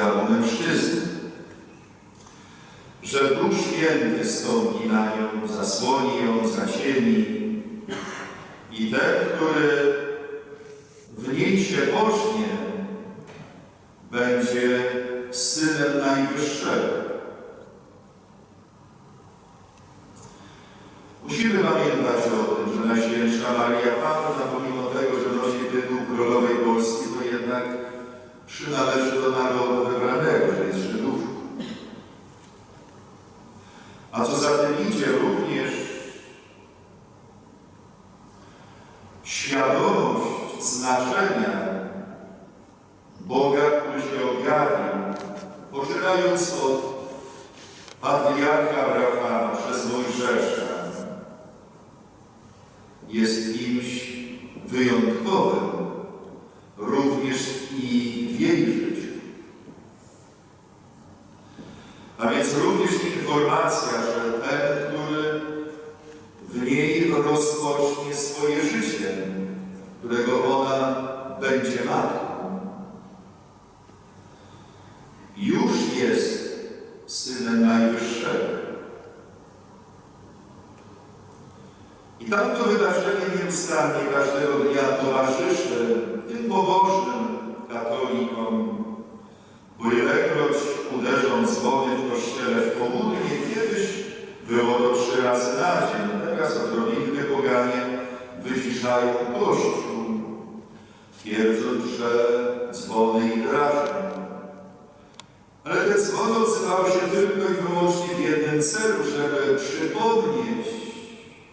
udziału mężczyzny, że Duch Święty stąpi na nią, zasłoni ją, zacieni i ten, który w niej się pocznie, będzie Synem Najwyższego. Musimy pamiętać o tym, że Najświętsza Maria Panna, pomimo tego, że nosi tytuł Królowej Polski, to jednak przynależy do narodu wybranego, że jest Żydówką. A co za tym idzie, również świadomość znaczenia Boga, który się objawił, poczynając od patriarcha Abrahama przez Mojżesza, jest kimś wyjątkowym, również i w jej życiu. A więc również informacja, że ten, który w niej rozpocznie swoje życie, którego ona będzie matką, już jest Synem Najwyższego. I tamto wydarzenie nieustannie każdego dnia towarzyszy tym pobożnym katolikom, bo ilekroć uderzą dzwony w kościele w komunie, kiedyś było to trzy razy na dzień, teraz odrobinkę poganie wyciszają kościół, twierdząc, że dzwony ich drażnią. Ale te dzwony odzywały się tylko i jednym celu, żeby przypomnieć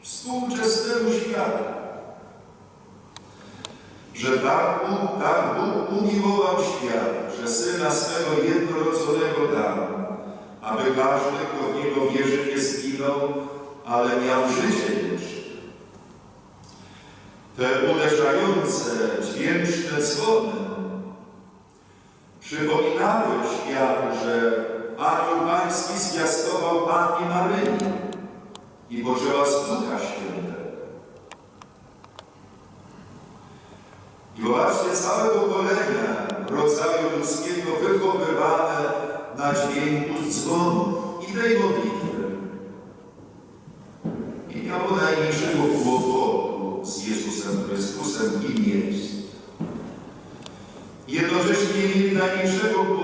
współczesnemu światu, że tak Bóg, Bóg umiłował świat, że Syna swego jednorodzonego dał, aby każdy, kto w Niego wierzy, nie zginął, ale miał życie wieczne. Te uderzające, dźwięczne dzwony przypominały światu, że Anioł Pański zwiastował Pannie Maryi i poczęła z Ducha. I zobaczcie, całe pokolenia rodzaju ludzkiego wychowywane na dźwięku dzwonu i tej modlitwy. I miało najmniejszego kłopotu z Jezusem Chrystusem i miejsc. Jednocześnie nie najmniejszego kłopotu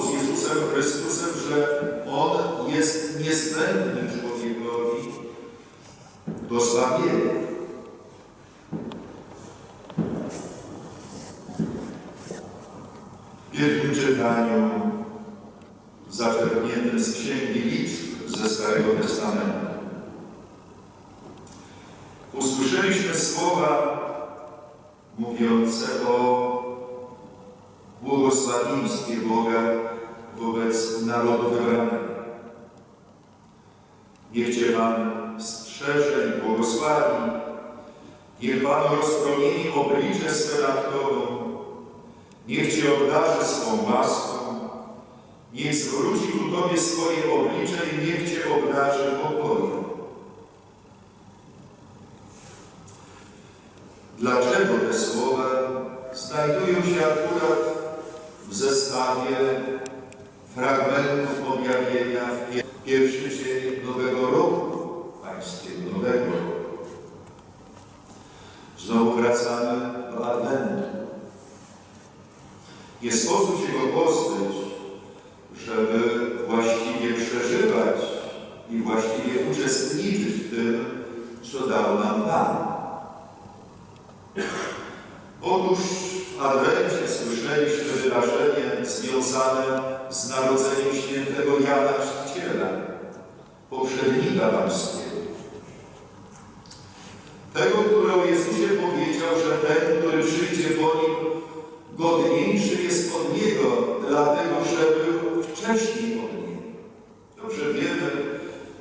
z Jezusem Chrystusem, że On jest niezbędny człowiekowi do zbawienia. W wielkim czytaniu zaczerpniętym z Księgi Liczb ze Starego Testamentu usłyszeliśmy słowa mówiące o błogosławieństwie Boga wobec narodu wybranego. Niech Cię Pan strzeże i błogosławi, niech Pan rozpromieni oblicze swe nad Tobą, niech Cię obdarzy swą łaską, niech zwróci ku Tobie swoje oblicze i niech Cię obdarzy pokojem. Dlaczego te słowa znajdują się akurat w zestawie fragmentów objawienia w pier- pierwszy dzień Nowego Roku Pańskiego, Nowego Roku? Znowu wracamy do Adwentu. Nie sposób się go pozbyć, żeby właściwie przeżywać i właściwie uczestniczyć w tym, co dał nam Pan. Otóż w Adwencie słyszeliśmy wydarzenie związane z narodzeniem świętego Jana Chrzciciela, poprzednika Pańskiego. Tego, który o Jezusie powiedział, że ten, który przyjdzie po nim, godniejszy jest od Niego, dlatego, że był wcześniej od Niego. Dobrze wiemy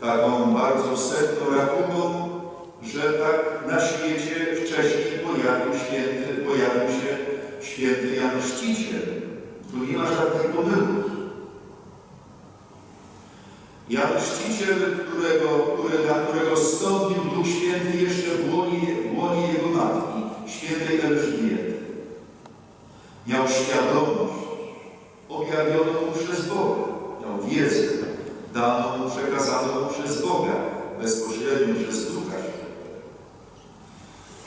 taką bardzo setną rachubą, że tak na świecie wcześniej pojawił święty, pojawił Chrzciciel. Tu nie ma żadnej pomyłki. Jan Chrzciciel, którego, który, dla którego stąpił Duch Święty jeszcze w łonie, w łonie jego matki, świętej Elżbiety. Miał świadomość objawioną mu przez Boga. Miał wiedzę daną mu, przekazaną mu przez Boga, bezpośrednio przez Ducha Świętego.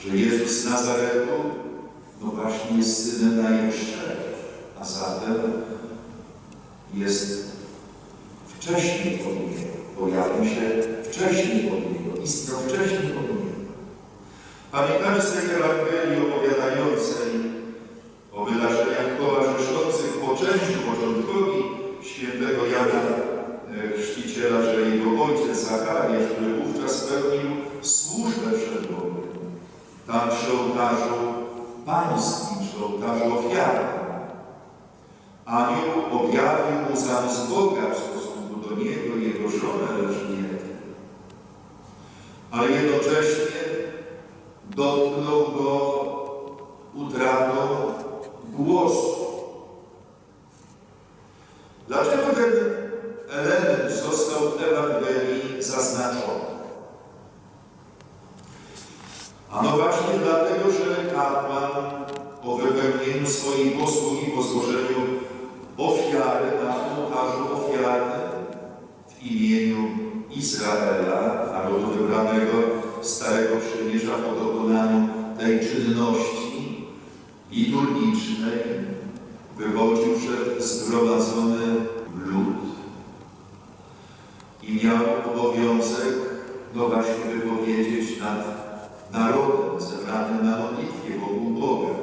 Że Jezus z Nazaretu, no właśnie jest Synem Najwyższego, a zatem jest wcześniej od Niego. Pojawił się wcześniej od Niego, istniał wcześniej od Niego. Pamiętamy z tej Ewangelii opowiadającej o wydarzeniach towarzyszących poczęciu początkowi świętego Jana e, Chrzciciela, że jego ojciec Zachariasz, który wówczas pełnił służbę przed Bogiem, tam przy ołtarzu pańskim, przy ołtarzu ofiarnym, anioł objawił mu zamysł Boga w stosunku do niego i jego żonę Elżbietę. Ale jednocześnie dotknął go utratą głosu. Dlaczego ten element został w Ewangelii zaznaczony? Ano właśnie dlatego, że kapłan po wypełnieniu swojej posługi, po złożeniu ofiary na ołtarzu ofiarnym w imieniu Izraela, narodu wybranego Starego Przymierza po dokonaniu tej czynności liturgicznej wywodził przed zgromadzony lud i miał obowiązek, no właśnie wypowiedzieć nad narodem zebranym na modlitwie wokół Boga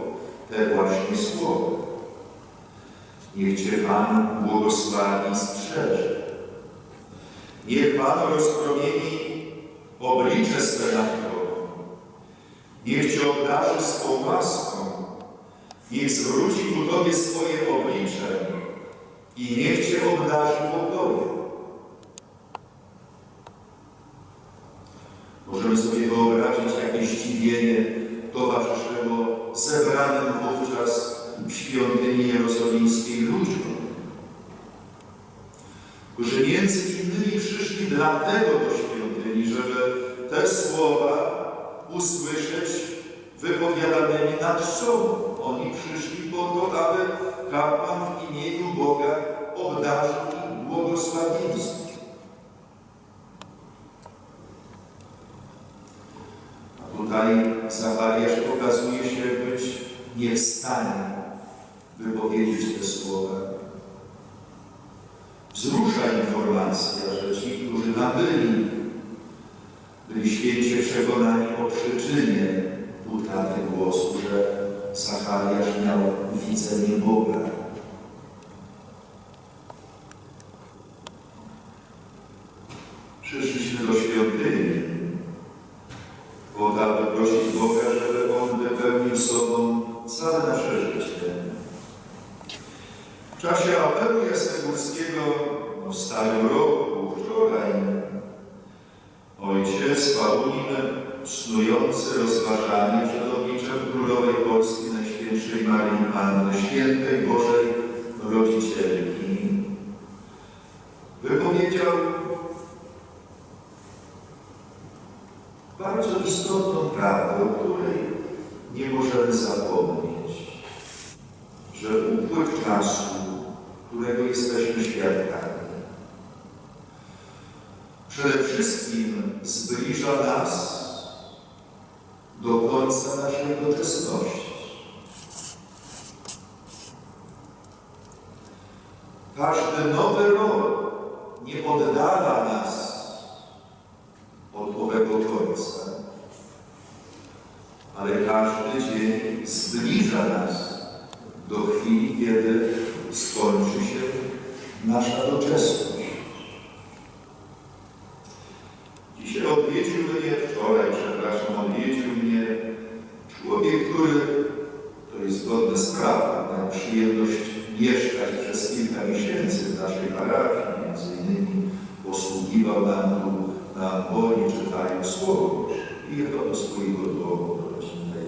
te właśnie słowa. Niech Cię Pan błogosławi i strzeże. Niech Pan rozpromieni oblicze swe Tobą. Niech Cię obdarzy swą łaską. Niech zwróci ku Tobie swoje oblicze i niech Cię obdarzy pokojem. Możemy sobie wyobrazić, jakie zdziwienie towarzyszyło zebranym wówczas w świątyni jerozolimskiej ludziom, którzy między innymi przyszli dlatego do świątyni, żeby te słowa usłyszeć wypowiadanymi nad sobą. Oni przyszli po to, aby kapłan w imieniu Boga obdarzył ich błogosławieństwem. A tutaj Zachariasz pokazuje się być nie w stanie te słowa. Wzrusza informacja, że ci, którzy nabyli, byli święcie przekonani o przyczynie utraty głosu, że Zachariasz miał widzenie Boga. Bardzo istotną prawdę, o której nie możemy zapomnieć, że upływ czasu, którego jesteśmy świadkami, przede wszystkim zbliża nas do końca naszej doczesności. Każdy nowy rok nie oddala nas od owego końca, ale każdy dzień zbliża nas do chwili, kiedy skończy się nasza doczesność. Dzisiaj odwiedził mnie, wczoraj, przepraszam, odwiedził mnie człowiek, który, to jest zgodne z prawem, miał przyjemność mieszkać przez kilka miesięcy w naszej parafii, między innymi posługiwał nam tu na amboni, czytając Słowo. I jechał do swojego domu, do rodzinnej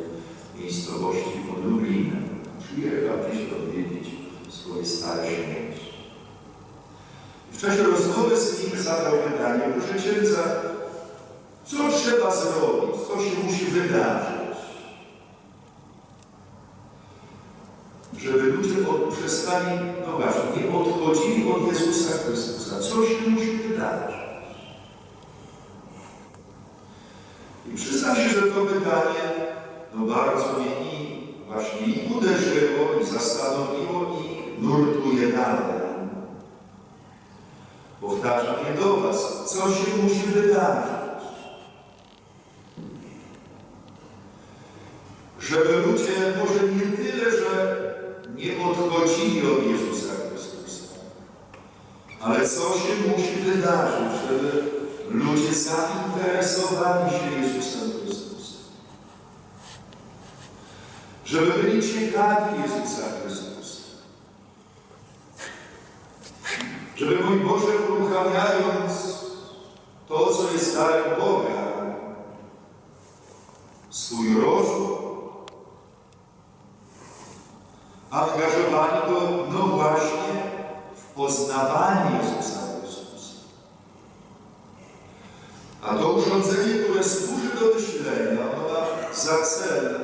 miejscowości pod Lublinem. przyjechał dziś odwiedzić swoje stare śmierci. W czasie rozmowy z nim zadał pytanie, proszę księdza, co trzeba zrobić, co się musi wydarzyć, żeby ludzie od, przestali, no właśnie, nie odchodzili od Jezusa Chrystusa. Co się musi wydarzyć? I przyznam się, że to pytanie no bardzo mnie i właśnie i uderzyło, i zastanowiło, i nurtuje dalej. Powtarzam je do Was. Co się musi wydarzyć? Żeby ludzie może nie tyle, że odchodzili od Jezusa Chrystusa, ale co się musi wydarzyć, żeby ludzie zainteresowali się Jezusem Chrystusem. Żeby byli ciekawi Jezusa Chrystusa. Żeby, mój Boże, uruchamiając to, co jest darem Boga, swój rozum, go, no właśnie, w poznawanie Jezusa Chrystusa. A to urządzenie, które służy do myślenia, ono ma za cel,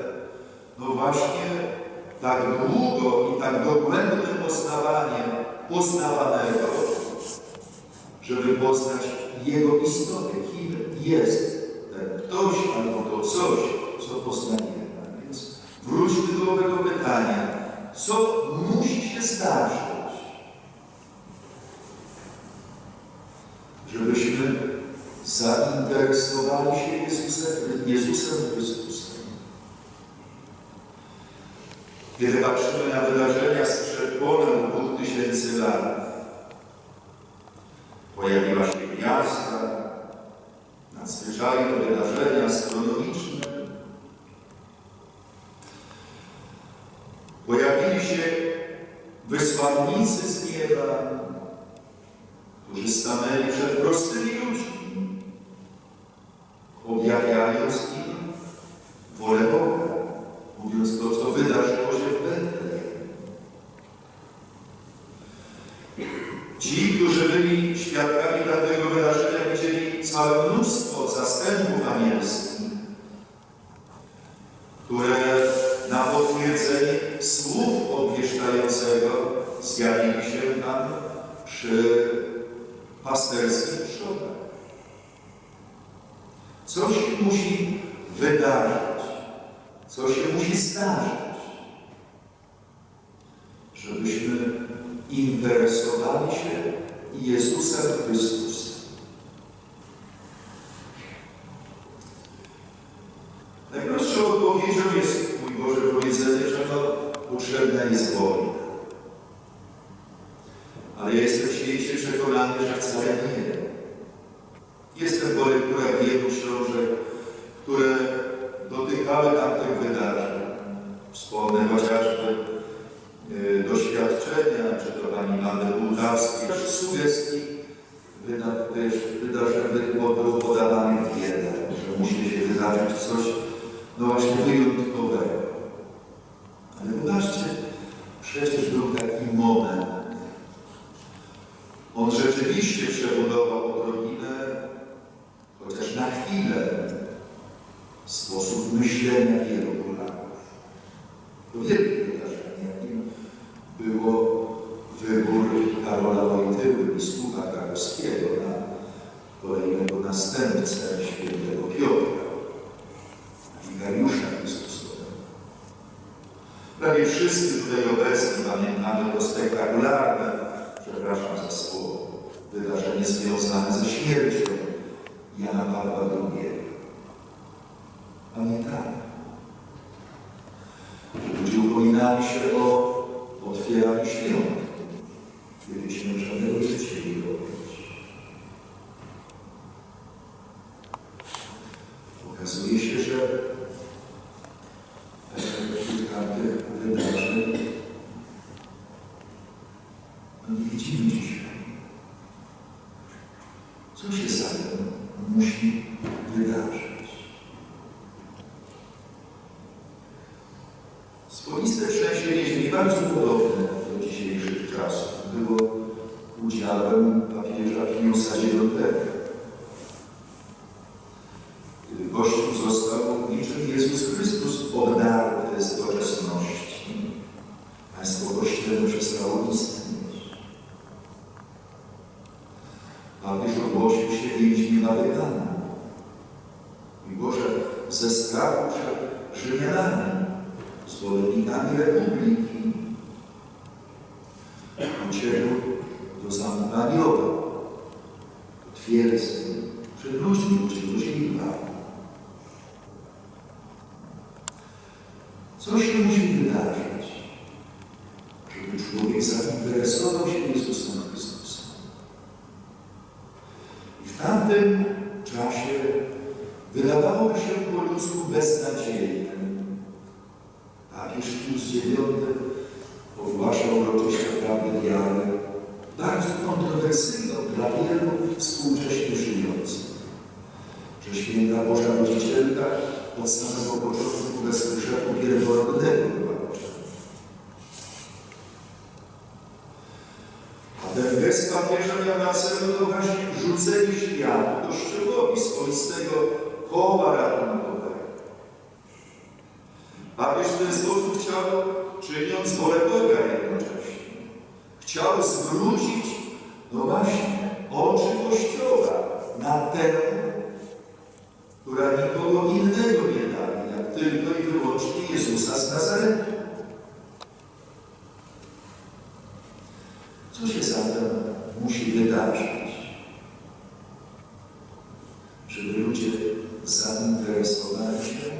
no właśnie, tak długo i tak dogłębne poznawanie poznawanego, żeby poznać Jego istotę, kim jest ten ktoś albo to coś, co poznajemy. Więc wróćmy do owego pytania. Co musi się zdarzyć, żebyśmy zainteresowali się Jezusem, Jezusem Chrystusem? Kiedy patrzymy na wydarzenia sprzed ponad dwóch tysięcy lat, pojawiła się gwiazda, nadzwyczajne wydarzenia astronomiczne, się wysłannicy z nieba, którzy stanęli przed prostymi ludźmi, objawiając im wolę Boga mówiąc to, co wydarzyło się w Betlejem. Ci, którzy byli świadkami tamtego wydarzenia, widzieli całe mnóstwo zastępów anielskich, które na potwierdzenie słów obwieszczającego zjawili się tam przy pasterskich trzodach. Coś musi wydarzyć co się musi zdarzyć, żebyśmy interesowali się Jezusem Chrystusem. Najprostszą odpowiedzią jest, mój Boże, powiedzenie, że no, potrzebna jest wojna. Ale ja jestem święcie przekonany, że wcale nie. Jestem po lekturach wielu książek, które dotykały tamtych wydarzeń. Wspomnę chociażby y, doświadczenia, czy to pani Anny Bułgarskiej, czy sugestii wyda, też wydarzeń było podawanych wiele, że musi się wydarzyć coś no właśnie wyjątkowego. Ale zobaczcie, przecież był taki moment. On rzeczywiście przebudował odrobinę, chociaż na chwilę, sposób myślenia wielu Polaków. To wielkie wydarzenie, jakim było wybór Karola Wojtyły, biskupa krakowskiego na kolejnego następcę świętego Piotra, wikariusza Chrystusowego. Prawie wszyscy tutaj obecni pamiętamy to spektakularne, przepraszam za słowo, wydarzenie związane ze śmiercią Jana Pawła II pamiętamy. Ludzie upominali się o otwieraniu świąt, gdybyśmy żadnego nie chcieli robić. Okazuje się, że kilka tych wydarzeń no nie widzimy dzisiaj. Co się zatem musi wydarzyć? Swoiste ziemi, bardzo podobne do dzisiejszych czasów, było udziałem papieża Piusa IX. Kościół został niczym Jezus Chrystus obdarty z doczesności, państwo kościelne przestało istnieć. Papież ogłosił się więźniu Watykanu. I Boże, ze strachu przed Rzymianami, zwolennikami republiki, uciekł do zamku Mariowa, do twierdzy, przed ludźmi, którzy go bali. Co się musi wydarzyć, żeby człowiek zainteresował się Jezusem Chrystusem? I w tamtym czasie wydawało się po ludzku beznadziejne. Papież Pius IX ogłaszał uroczyście prawdę wiary, bardzo kontrowersyjną dla wielu współcześnie żyjących, że święta Boża Rodzicielka od samego początku bez grzechu Gest papieża miał na celu to właśnie rzucenie światu Kościołowi swoistego koła ratunkowego. Papież w ten sposób chciał, czyniąc wolę Boga jednocześnie, chciał zwrócić, no właśnie, oczy Kościoła na tę, która nikogo innego nie daje, jak tylko i wyłącznie Jezusa z Nazaretu. Co się zatem musi wydarzyć, żeby ludzie zainteresowali się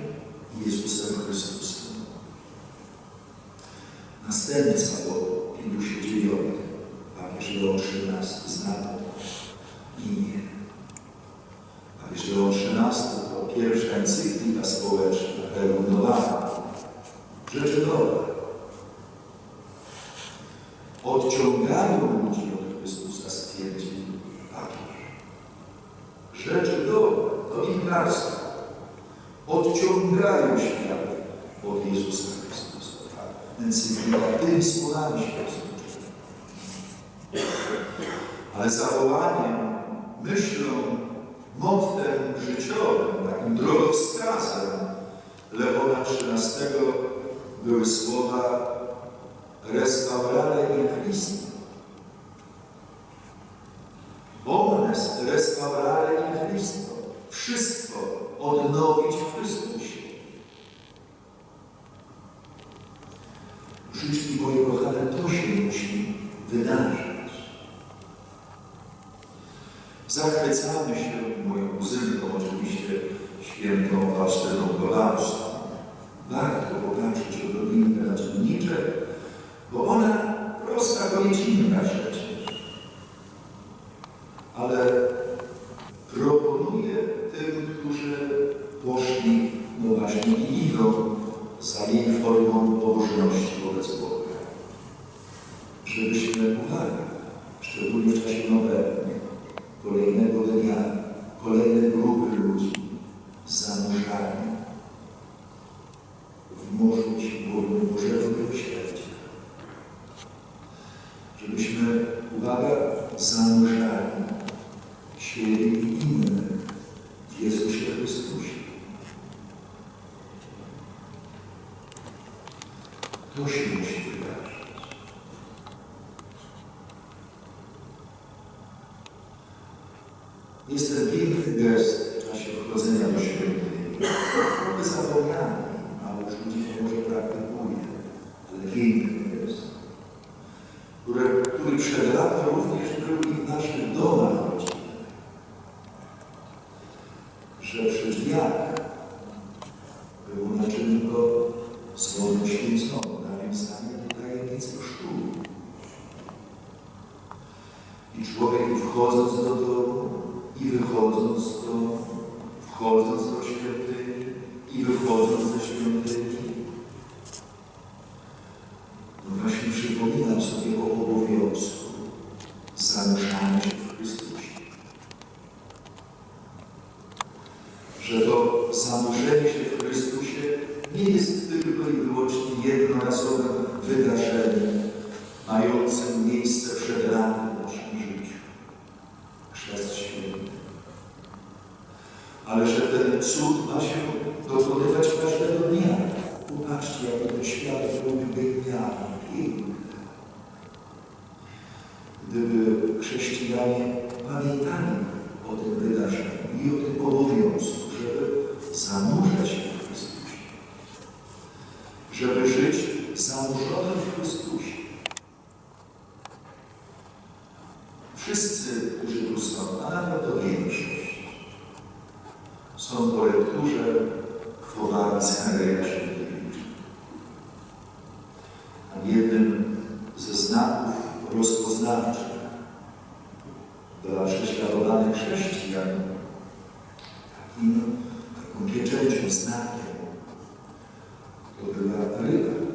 Jezusem Chrystusem? Następca po Piusie IX, papież Leon XIII, znał imię. Papież Leon XIII to pierwsza encyklika społeczna, rerunowana, rzeczy nowe. Odciągają ludzi stwierdził papież. Rzeczy dobre, nowinkarstwo. Odciągają świat od Jezusa Chrystusa. Encyklika tymi słowami się rozpoczyna. Ale zawołaniem, myślą, mottem życiowym, takim drogowskazem Leona XIII były słowa restaurare in Christi. Restaurare in Christo. Wszystko odnowić w Chrystusie. Życzki moje kochane, to się musi wydarzyć. Zachwycamy się moją kuzynką, oczywiście świętą Faustyną Kolarską. Warto popatrzeć odrobinkę na bo ona prosta koniecinka przecież. Ale proponuje tym, którzy poszli, no właśnie i idą za jej formą pobożności wobec Boga. Żebyśmy uwaga, ten cud ma się dokonywać każdego dnia. Popatrzcie, jak ten świat byłby genialny. Gdyby chrześcijanie pamiętali o tym wydarzeniu i o tym obowiązku, żeby zanurzyć con piacere ci snappia. Dove la rete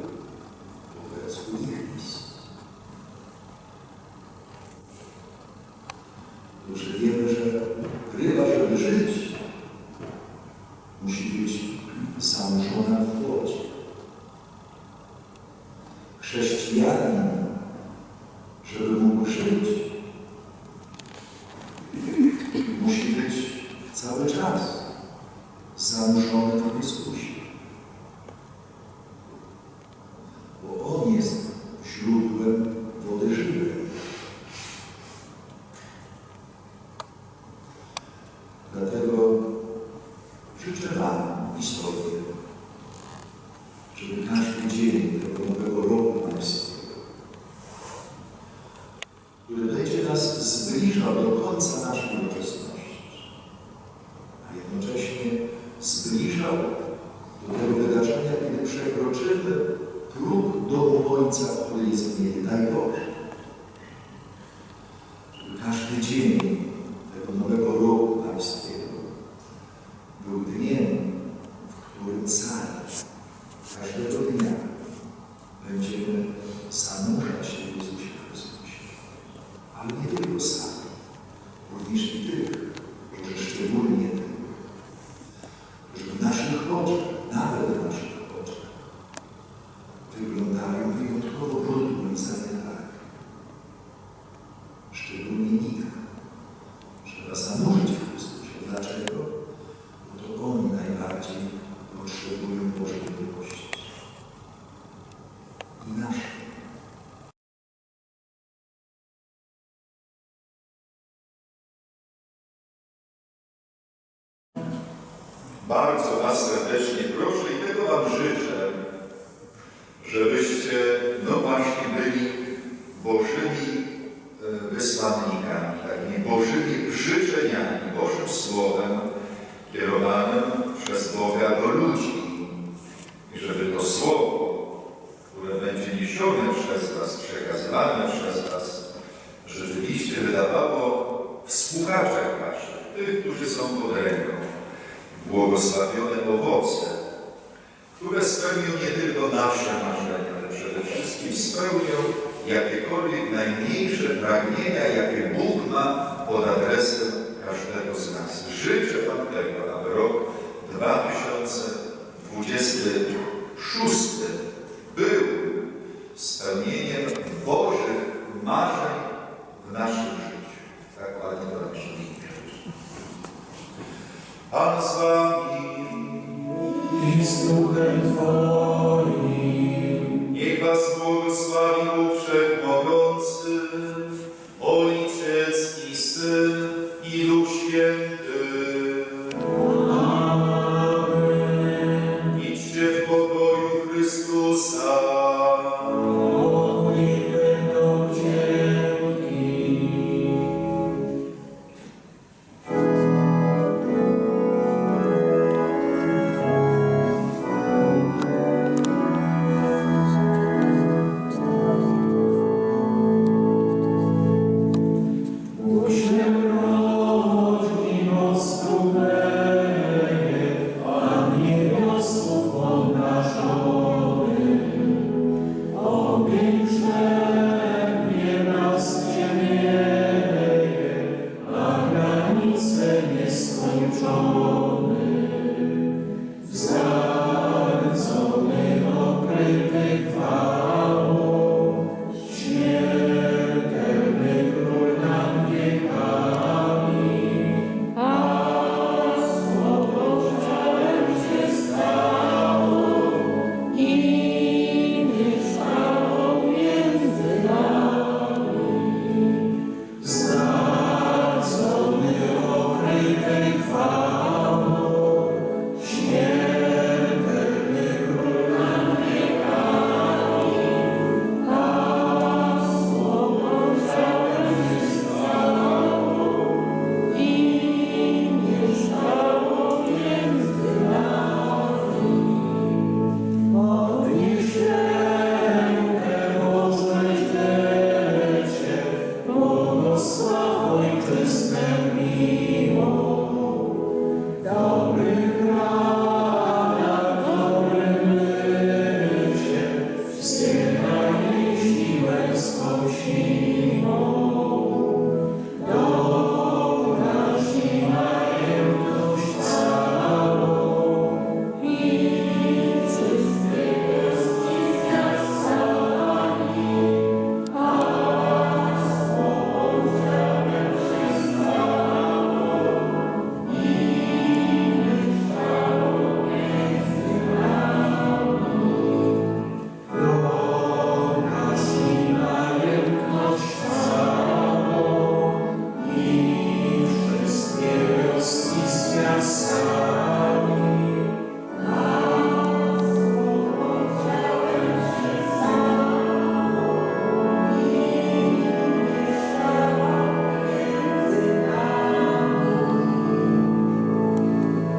Bardzo Was serdecznie proszę i tego Wam życzę. jakiekolwiek najmniejsze pragnienia, jakie Bóg ma pod adresem każdego z nas. Życzę